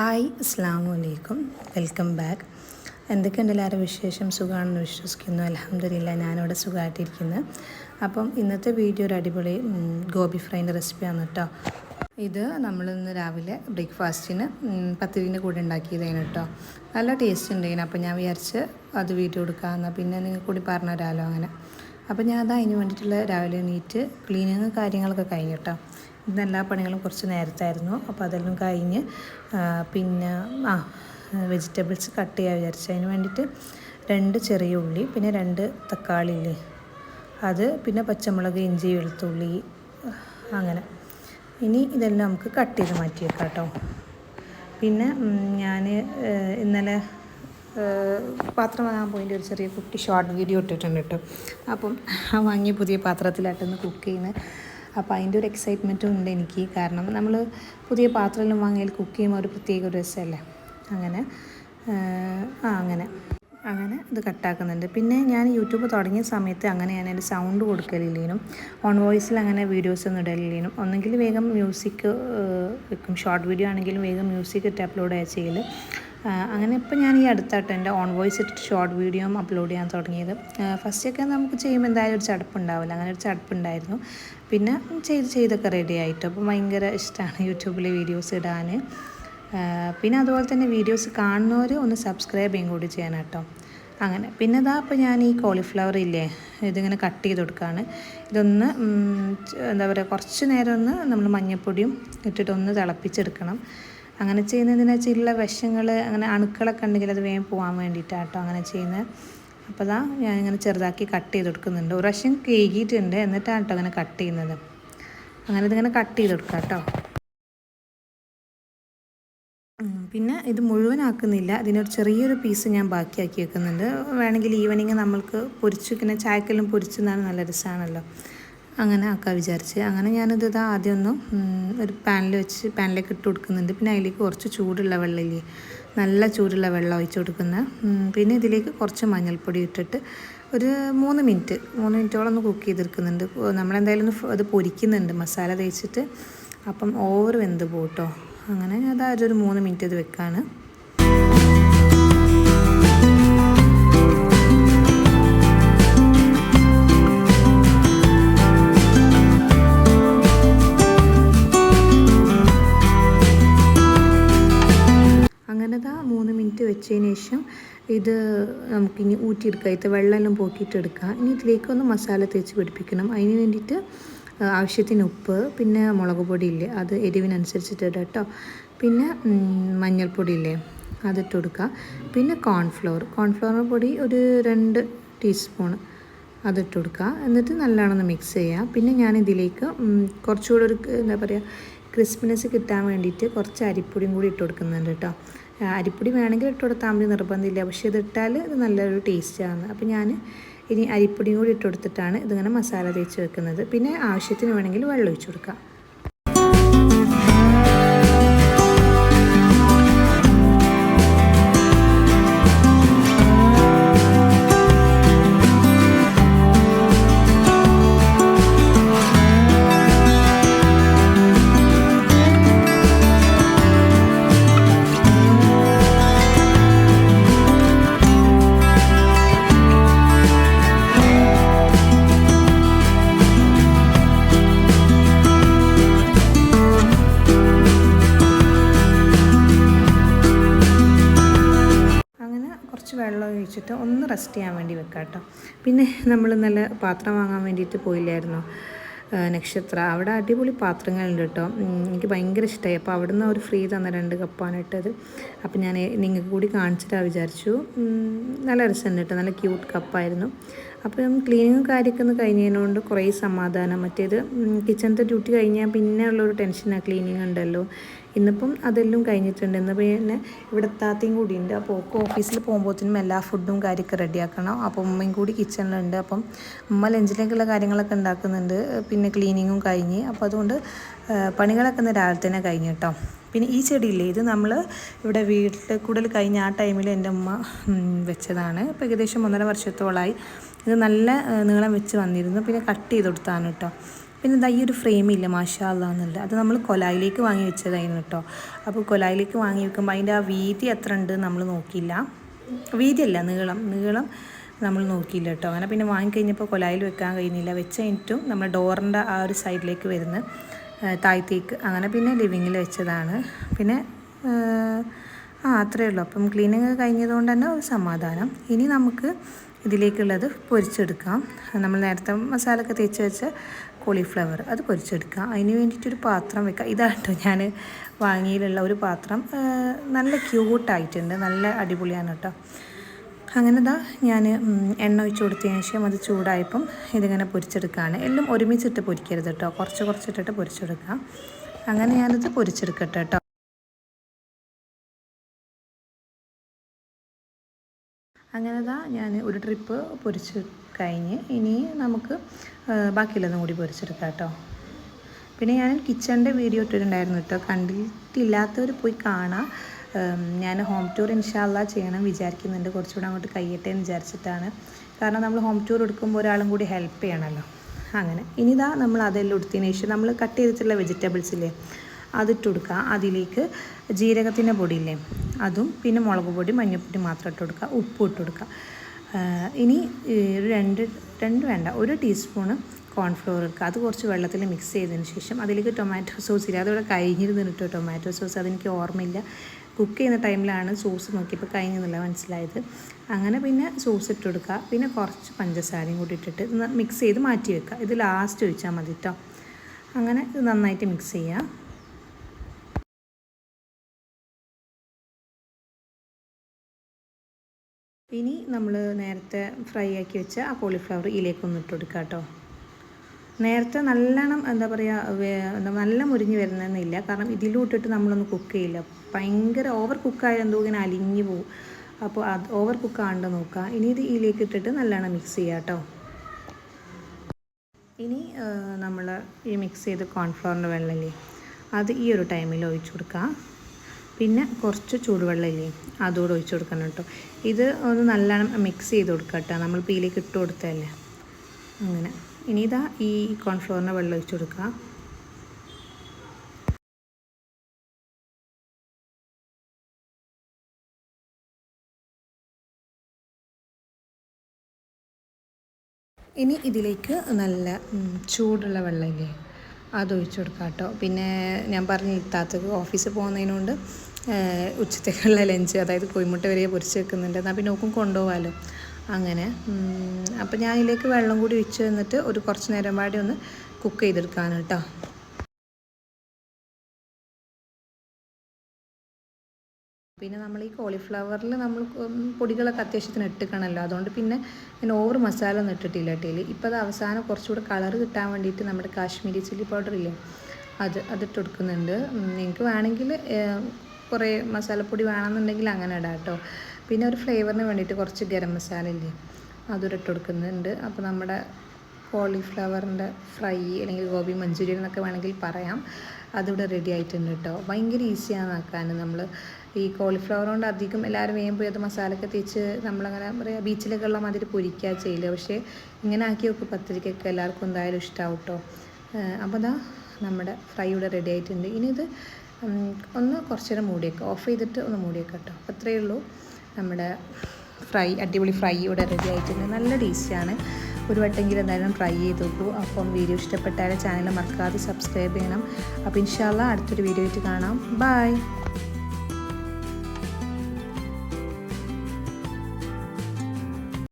അസ്സാം വലൈക്കും welcome back. എന്തൊക്കെയുണ്ട് എല്ലാവരും വിശേഷം? സുഖമാണെന്ന് വിശ്വസിക്കുന്നു. അലഹമില്ല ഞാനിവിടെ സുഖമായിട്ടിരിക്കുന്നു. അപ്പം ഇന്നത്തെ വീഡിയോ ഒരു അടിപൊളി ഗോബി ഫ്രൈന്റെ റെസിപ്പിയാണ് കേട്ടോ. ഇത് നമ്മളിന്ന് രാവിലെ ബ്രേക്ക്ഫാസ്റ്റിന് പത്തിരിന്റെ കൂടെ ഉണ്ടാക്കിയതാണ് കേട്ടോ. നല്ല ടേസ്റ്റ് ഉണ്ടായിരുന്നു. അപ്പം ഞാൻ വിചാരിച്ച് അത് വീഡിയോ എടുക്കാമെന്ന് പിന്നെ നിങ്ങൾ കൂടി പറഞ്ഞു തരാമല്ലോ അങ്ങനെ. അപ്പോൾ ഞാൻ അത് അതിന് വേണ്ടിയിട്ടുള്ള രാവിലെ നീറ്റ് ക്ലീനിങ് കാര്യങ്ങളൊക്കെ കഴിഞ്ഞു കേട്ടോ. ഇന്ന് എല്ലാ പണികളും കുറച്ച് നേരത്തായിരുന്നു. അപ്പോൾ അതെല്ലാം കഴിഞ്ഞ് പിന്നെ ആ വെജിറ്റബിൾസ് കട്ട് ചെയ്യാൻ വിചാരിച്ചു. അതിന് വേണ്ടിയിട്ട് രണ്ട് ചെറിയ ഉള്ളി പിന്നെ രണ്ട് തക്കാളി ഇല്ലേ? അത് പിന്നെ പച്ചമുളക് ഇഞ്ചി വെളുത്തുള്ളി അങ്ങനെ. ഇനി ഇതെല്ലാം നമുക്ക് കട്ട് ചെയ്ത് മാറ്റിയേക്കാം കേട്ടോ. പിന്നെ ഞാൻ ഇന്നലെ പാത്രം വാങ്ങാൻ പോയിന്റെ ഒരു ചെറിയ കുട്ടി ഷോർട്ട് വീഡിയോ ഇട്ടിട്ടുണ്ട് കേട്ടോ. അപ്പം ആ വാങ്ങിയ പുതിയ പാത്രത്തിലായിട്ടൊന്ന് കുക്ക് ചെയ്യുന്നത്. അപ്പോൾ അതിന്റെ ഒരു എക്സൈറ്റ്മെന്റും ഉണ്ട് എനിക്ക്. കാരണം നമ്മൾ പുതിയ പാത്രമെല്ലാം വാങ്ങിയാൽ കുക്ക് ചെയ്യുമ്പോൾ ഒരു പ്രത്യേക ഒരു രസമല്ലേ? അങ്ങനെ ആ അങ്ങനെ. അങ്ങനെ ഇത് കട്ടാക്കുന്നുണ്ട്. പിന്നെ ഞാൻ യൂട്യൂബ് തുടങ്ങിയ സമയത്ത് അങ്ങനെ ഞാൻ അതിന്റെ സൗണ്ട് കൊടുക്കലില്ലേനും ഓൺ വോയിസിൽ അങ്ങനെ വീഡിയോസ് ഒന്നും ഇടലില്ലേനും ഒന്നെങ്കിൽ വേഗം മ്യൂസിക് വെക്കും. ഷോർട്ട് വീഡിയോ ആണെങ്കിലും വേഗം മ്യൂസിക് ഇട്ട് അപ്ലോഡ് ചെയ്യൽ അങ്ങനെ ഇപ്പം ഞാൻ ഈ അടുത്തായിട്ട് എന്റെ ഓൺ വോയിസ് ഇട്ടിട്ട് ഷോർട്ട് വീഡിയോയും അപ്ലോഡ് ചെയ്യാൻ തുടങ്ങിയത്. ഫസ്റ്റൊക്കെ നമുക്ക് ചെയ്യുമ്പോൾ എന്തായാലും ഒരു ചടപ്പുണ്ടാവില്ല അങ്ങനെ ഒരു ചടപ്പുണ്ടായിരുന്നു പിന്നെ ചെയ്ത് ചെയ്തൊക്കെ റെഡി ആയിട്ട്. അപ്പം ഭയങ്കര ഇഷ്ടമാണ് യൂട്യൂബിൽ വീഡിയോസ് ഇടാൻ പിന്നെ അതുപോലെ തന്നെ വീഡിയോസ് കാണുന്നവർ ഒന്ന് സബ്സ്ക്രൈബ് ചെയ്യും കൂടി ചെയ്യണം കേട്ടോ. അങ്ങനെ. പിന്നെ ഇതാ അപ്പോൾ ഞാൻ ഈ കോളിഫ്ലവർ ഇല്ലേ ഇതിങ്ങനെ കട്ട് ചെയ്ത് കൊടുക്കുകയാണ് ഇതൊന്ന് എന്താ പറയുക കുറച്ച് നേരം ഒന്ന് നമ്മൾ മഞ്ഞൾപ്പൊടിയും ഇട്ടിട്ടൊന്ന് തിളപ്പിച്ചെടുക്കണം. അങ്ങനെ ചെയ്യുന്നതിന് ചില വിഷങ്ങൾ അങ്ങനെ അണുക്കളൊക്കെ ഉണ്ടെങ്കിൽ അത് വേഗം പോകാൻ വേണ്ടിയിട്ടാണ് കേട്ടോ അങ്ങനെ ചെയ്യുന്നത് അപ്പോൾ ഇതാ ഇങ്ങനെ ചെറുതാക്കി കട്ട് ചെയ്ത് കൊടുക്കുന്നുണ്ട് ഒരു പ്രാവശ്യം കേകിയിട്ടുണ്ട് എന്നിട്ടാണ് കേട്ടോ അങ്ങനെ കട്ട് ചെയ്യുന്നത്. അങ്ങനെ ഇതിങ്ങനെ കട്ട് ചെയ്ത് കൊടുക്കാം കേട്ടോ പിന്നെ ഇത് മുഴുവനാക്കുന്നില്ല. ഇതിനൊരു ചെറിയൊരു പീസ് ഞാൻ ബാക്കിയാക്കി വെക്കുന്നുണ്ട്. വേണമെങ്കിൽ ഈവനിങ് നമ്മൾക്ക് പൊരിച്ച് പിന്നെ ചായക്കെല്ലാം പൊരിച്ചെന്നാണ് നല്ല രസമാണല്ലോ അങ്ങനെ ആക്കാൻ വിചാരിച്ച്. അങ്ങനെ ഞാനിത് ഇത് ആദ്യം ഒന്ന് ഒരു പാനിൽ വെച്ച് പാനിലേക്ക് ഇട്ട് കൊടുക്കുന്നുണ്ട്. പിന്നെ അതിലേക്ക് കുറച്ച് ചൂടുള്ള വെള്ളമില്ലേ? നല്ല ചൂടുള്ള വെള്ളം ഒഴിച്ച് കൊടുക്കുന്നത് പിന്നെ ഇതിലേക്ക് കുറച്ച് മഞ്ഞൾപ്പൊടി ഇട്ടിട്ട് ഒരു മൂന്ന് മിനിറ്റ് മൂന്ന് മിനിറ്റോളം ഒന്ന് കുക്ക് ചെയ്തെടുക്കുന്നുണ്ട്. നമ്മളെന്തായാലും ഒന്ന് അത് പൊരിക്കുന്നുണ്ട്. മസാല തേച്ചിട്ട് അപ്പം ഓവർ വെന്ത് പോട്ടോ അങ്ങനെ അതായത് ഒരു മൂന്ന് മിനിറ്റ് ഇത് വെക്കാണ്. വെച്ചതിന് ശേഷം ഇത് നമുക്കിനി ഊറ്റിയെടുക്കാം. ഇത് വെള്ളമെല്ലാം പോക്കിയിട്ടെടുക്കുക ഇനി ഇതിലേക്ക് ഒന്ന് മസാല തേച്ച് പിടിപ്പിക്കണം. അതിന് വേണ്ടിയിട്ട് ആവശ്യത്തിന് ഉപ്പ് പിന്നെ മുളക് പൊടി ഇല്ലേ അത് എരിവിനനുസരിച്ചിട്ട് കേട്ടോ പിന്നെ മഞ്ഞൾപ്പൊടിയില്ലേ അതിട്ട് കൊടുക്കുക പിന്നെ കോൺഫ്ലവർ കോൺഫ്ലവർ പൊടി ഒരു രണ്ട് ടീസ്പൂൺ അതിട്ട് കൊടുക്കുക എന്നിട്ട് നല്ലോണമെന്ന് മിക്സ് ചെയ്യുക പിന്നെ ഞാൻ ഇതിലേക്ക് കുറച്ചുകൂടെ ഒരു എന്താ പറയുക ക്രിസ്പിനെസ് കിട്ടാൻ വേണ്ടിയിട്ട് കുറച്ച് അരിപ്പൊടിയും കൂടി ഇട്ട് കൊടുക്കുന്നുണ്ട് കേട്ടോ അരിപ്പൊടി വേണമെങ്കിൽ ഇട്ട് കൊടുത്താൽ മതി നിർബന്ധമില്ല. പക്ഷേ ഇത് ഇട്ടാൽ ഇത് നല്ലൊരു ടേസ്റ്റാണ് അപ്പോൾ ഞാൻ ഇനി അരിപ്പൊടിയും കൂടി ഇട്ട് കൊടുത്തിട്ടാണ് ഇതിങ്ങനെ മസാല തേച്ച് വെക്കുന്നത്. പിന്നെ ആവശ്യത്തിന് വേണമെങ്കിൽ വെള്ളം ഒഴിച്ച് കൊടുക്കാം. വെള്ളം ഒഴിച്ചിട്ട് ഒന്ന് റെസ്റ്റ് ചെയ്യാൻ വേണ്ടി വെക്കാം കേട്ടോ. പിന്നെ നമ്മൾ നല്ല പാത്രം വാങ്ങാൻ വേണ്ടിയിട്ട് പോയില്ലായിരുന്നു? നക്ഷത്ര. അവിടെ അടിപൊളി പാത്രങ്ങളുണ്ട് കേട്ടോ. എനിക്ക് ഭയങ്കര ഇഷ്ടമായി അപ്പോൾ അവിടുന്ന് അവർ ഫ്രീ തന്ന രണ്ട് കപ്പാണ് ഇട്ടത്. അപ്പോൾ ഞാൻ നിങ്ങൾക്ക് കൂടി കാണിച്ചിട്ടാണ് വിചാരിച്ചു. നല്ല രസമുണ്ട് കേട്ടോ. നല്ല ക്യൂട്ട് കപ്പായിരുന്നു. അപ്പം ക്ലീനിങ്ങും കാര്യമൊക്കെ ഒന്ന് കഴിഞ്ഞതിനോണ്ട് കുറേ സമാധാനം. മറ്റേത് കിച്ചണത്തെ ഡ്യൂട്ടി കഴിഞ്ഞാൽ പിന്നെ ഉള്ളൊരു ടെൻഷനാണ് ക്ലീനിങ് ഉണ്ടല്ലോ. ഇന്നിപ്പം അതെല്ലാം കഴിഞ്ഞിട്ടുണ്ട്. ഇന്ന് പിന്നെ ഇവിടെ താത്തയും കൂടി ഉണ്ട്. അപ്പോൾ ഒക്കെ ഓഫീസിൽ പോകുമ്പോഴത്തേനും എല്ലാ ഫുഡും കാര്യമൊക്കെ റെഡിയാക്കണം. അപ്പോൾ ഉമ്മയും കൂടി കിച്ചണിലുണ്ട്. അപ്പം ഉമ്മ ലഞ്ചിലേക്കുള്ള കാര്യങ്ങളൊക്കെ ഉണ്ടാക്കുന്നുണ്ട്. പിന്നെ ക്ലീനിങ്ങും കഴിഞ്ഞ്. അപ്പോൾ അതുകൊണ്ട് പണികളൊക്കെ ഇന്ന് രാവിലെ തന്നെ കഴിഞ്ഞു കേട്ടോ. പിന്നെ ഈ ചെടിയില്ലേ ഇത് നമ്മൾ ഇവിടെ വീട്ടിൽ കൂടുതൽ കഴിഞ്ഞ ആ ടൈമിൽ എന്റെ ഉമ്മ വെച്ചതാണ്. ഇപ്പോൾ ഏകദേശം ഒന്നര വർഷത്തോളമായി ഇത് നല്ല നീളം വെച്ച് വന്നിരുന്നു. പിന്നെ കട്ട് ചെയ്ത് കൊടുത്താണ് കേട്ടോ. പിന്നെ ഇതാ ഈ ഒരു ഫ്രെയിം ഇല്ല മാഷാല്ല എന്നുള്ളത് അത് നമ്മൾ കൊലായിലേക്ക് വാങ്ങി വെച്ചതായിരുന്നു കേട്ടോ അപ്പോൾ കൊലായിലേക്ക് വാങ്ങി വെക്കുമ്പോൾ അതിന്റെ ആ വീതി എത്ര ഉണ്ട് നമ്മൾ നോക്കിയില്ല. വീതിയല്ല നീളം. നീളം നമ്മൾ നോക്കിയില്ല കേട്ടോ അങ്ങനെ പിന്നെ വാങ്ങിക്കഴിഞ്ഞപ്പോൾ കൊലായിൽ വെക്കാൻ കഴിയുന്നില്ല. വെച്ച് കഴിഞ്ഞിട്ടും നമ്മൾ ഡോറിന്റെ ആ ഒരു സൈഡിലേക്ക് വരുന്ന താഴത്തേക്ക്. അങ്ങനെ പിന്നെ ലിവിങ്ങിൽ വെച്ചതാണ്. പിന്നെ ആ അത്രയേ ഉള്ളൂ. അപ്പം ക്ലീനിങ് കഴിഞ്ഞതുകൊണ്ട് തന്നെ ഒരു സമാധാനം. ഇനി നമുക്ക് ഇതിലേക്കുള്ളത് പൊരിച്ചെടുക്കാം. നമ്മൾ നേരത്തെ മസാലൊക്കെ തേച്ച് വെച്ച കോളിഫ്ലവർ അത് പൊരിച്ചെടുക്കുക. അതിന് വേണ്ടിയിട്ടൊരു പാത്രം വെക്കാം ഇതാട്ടോ ഞാൻ വാങ്ങിയിലുള്ള ഒരു പാത്രം. നല്ല ക്യൂട്ടായിട്ടുണ്ട് നല്ല അടിപൊളിയാണ് കേട്ടോ അങ്ങനെ ഇതാ ഞാൻ എണ്ണ ഒഴിച്ച് കൊടുത്തതിന് ശേഷം അത് ചൂടായപ്പം ഇതിങ്ങനെ പൊരിച്ചെടുക്കുകയാണ് എല്ലാം ഒരുമിച്ചിട്ട് പൊരിക്കരുത് കേട്ടോ കുറച്ച് കുറച്ചിട്ടിട്ട് പൊരിച്ചെടുക്കുക അങ്ങനെ ഞാനത് പൊരിച്ചെടുക്കട്ടെ കേട്ടോ അങ്ങനെ ദാ ഞാൻ ഒരു ട്രിപ്പ് പൊരിച്ച് കഴിഞ്ഞ് ഇനി നമുക്ക് ബാക്കിയുള്ളതും കൂടി പൊരിച്ചെടുക്കാം കേട്ടോ. പിന്നെ ഞാൻ കിച്ചണിന്റെ വീഡിയോ ഇട്ടിട്ടുണ്ടായിരുന്നു കേട്ടോ. കണ്ടിട്ടില്ലാത്തവർ പോയി കാണാം. ഞാൻ ഹോം ടൂർ ഇൻഷാല്ല ചെയ്യണം വിചാരിക്കുന്നുണ്ട്. കുറച്ചുകൂടെ അങ്ങോട്ട് കയ്യട്ടെ എന്ന് വിചാരിച്ചിട്ടാണ്. കാരണം നമ്മൾ ഹോം ടൂർ എടുക്കുമ്പോൾ ഒരാളും കൂടി ഹെൽപ്പ് ചെയ്യണമല്ലോ. അങ്ങനെ. ഇനി ഇനിതാ നമ്മൾ അതെല്ലാം എടുത്തതിന് ശേഷം നമ്മൾ കട്ട് ചെയ്തിട്ടുള്ള വെജിറ്റബിൾസ് ഇല്ലേ അതിട്ട് കൊടുക്കുക അതിലേക്ക് ജീരകത്തിന്റെ പൊടിയില്ലേ അതും പിന്നെ മുളക് പൊടി മഞ്ഞൾപ്പൊടി മാത്രം ഇട്ട് കൊടുക്കുക ഉപ്പ് ഇട്ട് കൊടുക്കുക ഇനി ഒരു രണ്ട് രണ്ട് വേണ്ട. ഒരു ടീസ്പൂണ് കോൺഫ്ലോർ എടുക്കുക അത് കുറച്ച് വെള്ളത്തിൽ മിക്സ് ചെയ്തതിന് ശേഷം അതിലേക്ക് ടൊമാറ്റോ സോസ് ഇല്ല? അതിവിടെ കഴിഞ്ഞിരുന്നു കേട്ടോ ടൊമാറ്റോ സോസ് അതെനിക്ക് ഓർമ്മയില്ല. കുക്ക് ചെയ്യുന്ന ടൈമിലാണ് സോസ് നോക്കിയപ്പോൾ കഴിഞ്ഞെന്നില്ല മനസ്സിലായത്. അങ്ങനെ പിന്നെ സോസ് ഇട്ട് കൊടുക്കുക പിന്നെ കുറച്ച് പഞ്ചസാരയും കൂടി ഇട്ടിട്ട് മിക്സ് ചെയ്ത് മാറ്റി വെക്കുക ഇത് ലാസ്റ്റ് ഒഴിച്ചാൽ മതി കേട്ടോ അങ്ങനെ ഇത് നന്നായിട്ട് മിക്സ് ചെയ്യുക ഇനി നമ്മൾ നേരത്തെ ഫ്രൈ ആക്കി വെച്ച ആ കോളിഫ്ലവർ ഇതിലേക്ക് ഒന്ന് ഇട്ട് കൊടുക്കുക കേട്ടോ. നേരത്തെ നല്ലോണം എന്താ പറയുക നല്ല മുരിഞ്ഞ് വരുന്നതെന്നില്ല കാരണം ഇതിലൂട്ടിട്ട് നമ്മളൊന്ന് കുക്ക് ചെയ്യില്ല. ഭയങ്കര ഓവർ കുക്കായ എന്തോ ഇങ്ങനെ അലിഞ്ഞു പോകും അപ്പോൾ അത് ഓവർ കുക്കാണ്ട് നോക്കുക ഇനി ഇത് ഇതിലേക്ക് ഇട്ടിട്ട് നല്ലോണം മിക്സ് ചെയ്യുക കേട്ടോ. ഇനി നമ്മൾ ഈ മിക്സ് ചെയ്ത് കോൺഫ്ലവറിന്റെ വെള്ളമില്ലേ അത് ഈ ഒരു ടൈമിൽ ഒഴിച്ചു കൊടുക്കുക പിന്നെ കുറച്ച് ചൂടുവെള്ളമില്ലേ അതുകൂടെ ഒഴിച്ചു കൊടുക്കണം കേട്ടോ. ഇത് ഒന്ന് നല്ലോണം മിക്സ് ചെയ്ത് കൊടുക്കുക കേട്ടോ. നമ്മൾ പീലേക്ക് ഇട്ട് കൊടുത്തതല്ലേ? അങ്ങനെ. ഇനി ഇതാ ഈ കോൺഫ്ലോറിന്റെ വെള്ളം ഒഴിച്ചു കൊടുക്കുക. ഇനി ഇതിലേക്ക് നല്ല ചൂടുള്ള വെള്ളമില്ലേ അത് ഒഴിച്ചു കൊടുക്കാം കേട്ടോ. പിന്നെ ഞാൻ പറഞ്ഞ ഇത്താത്തക്ക് ഓഫീസിൽ പോകുന്നതിനുകൊണ്ട് ഉച്ചത്തേക്കുള്ള ലഞ്ച് അതായത് കോഴിമുട്ട വരെ പൊരിച്ച് വെക്കുന്നുണ്ട്. എന്നാൽ പിന്നെ നോക്കും കൊണ്ടുപോകാമല്ലോ അങ്ങനെ അപ്പം ഞാൻ ഇതിലേക്ക് വെള്ളം കൂടി ഒഴിച്ച് തന്നിട്ട് ഒരു കുറച്ച് നേരം പാടി ഒന്ന് കുക്ക് ചെയ്തെടുക്കാനാണ് കേട്ടോ പിന്നെ നമ്മൾ ഈ കോളിഫ്ലവറിൽ നമ്മൾ പൊടികളൊക്കെ അത്യാവശ്യത്തിന് ഇട്ടിക്കണമല്ലോ അതുകൊണ്ട് പിന്നെ ഞാൻ ഓവർ മസാല ഒന്നും ഇട്ടിട്ടില്ല കേട്ടിയിൽ ഇപ്പോൾ അത് അവസാനം കുറച്ചുകൂടെ കളർ കിട്ടാൻ വേണ്ടിയിട്ട് നമ്മുടെ കാശ്മീരി ചില്ലി പൗഡർ ഇല്ലേ അത് അതിട്ട് കൊടുക്കുന്നുണ്ട്. നിങ്ങൾക്ക് വേണമെങ്കിൽ കുറേ മസാലപ്പൊടി വേണമെന്നുണ്ടെങ്കിൽ അങ്ങനെ ഇടാം കേട്ടോ. പിന്നെ ഒരു ഫ്ലേവറിന് വേണ്ടിയിട്ട് കുറച്ച് ഗരം മസാല ഇല്ലേ അതൊരു ഇട്ട് കൊടുക്കുന്നുണ്ട്. അപ്പോൾ നമ്മുടെ കോളിഫ്ലവറിന്റെ ഫ്രൈ അല്ലെങ്കിൽ ഗോബി മഞ്ചൂരിയൻ എന്നൊക്കെ വേണമെങ്കിൽ പറയാം. അതിവിടെ റെഡി ആയിട്ടുണ്ട് കേട്ടോ. ഭയങ്കര ഈസിയാണ് ആക്കാൻ നമ്മൾ ഈ കോളിഫ്ലവർ കൊണ്ട് അധികം എല്ലാവരും വേഗം പോയി അത് മസാലയൊക്കെ തേച്ച് നമ്മളങ്ങനെ പറയുക ബീച്ചിലൊക്കെ ഉള്ള മാതിരി പൊരിക്കുക ചെയ്യില്ല പക്ഷേ ഇങ്ങനെ ആക്കി വെക്കും പത്തിരിക്കൊക്കെ എല്ലാവർക്കും എന്തായാലും ഇഷ്ടമാവും കേട്ടോ. അപ്പോൾ അതാ നമ്മുടെ ഫ്രൈ ഇവിടെ റെഡി ആയിട്ടുണ്ട്. ഇനി ഇത് ഒന്ന് കുറച്ച് നേരം മൂടിയേക്കാം. ഓഫ് ചെയ്തിട്ട് ഒന്ന് മൂടിയേക്കാം കേട്ടോ. അത്രയേ ഉള്ളൂ. നമ്മുടെ ഫ്രൈ അടിപൊളി ഫ്രൈ ഇവിടെ റെഡി ആയിട്ടുണ്ട്. നല്ല ടേസ്റ്റിയാണ് ഒരു വട്ടെങ്കിലും എന്തായാലും ട്രൈ ചെയ്ത് നോക്കൂ. അപ്പം വീഡിയോ ഇഷ്ടപ്പെട്ടാൽ ചാനൽ മറക്കാതെ സബ്സ്ക്രൈബ് ചെയ്യണം. അപ്പോൾ ഇൻഷാല്ല അടുത്തൊരു വീഡിയോ ആയിട്ട് കാണാം. ബൈ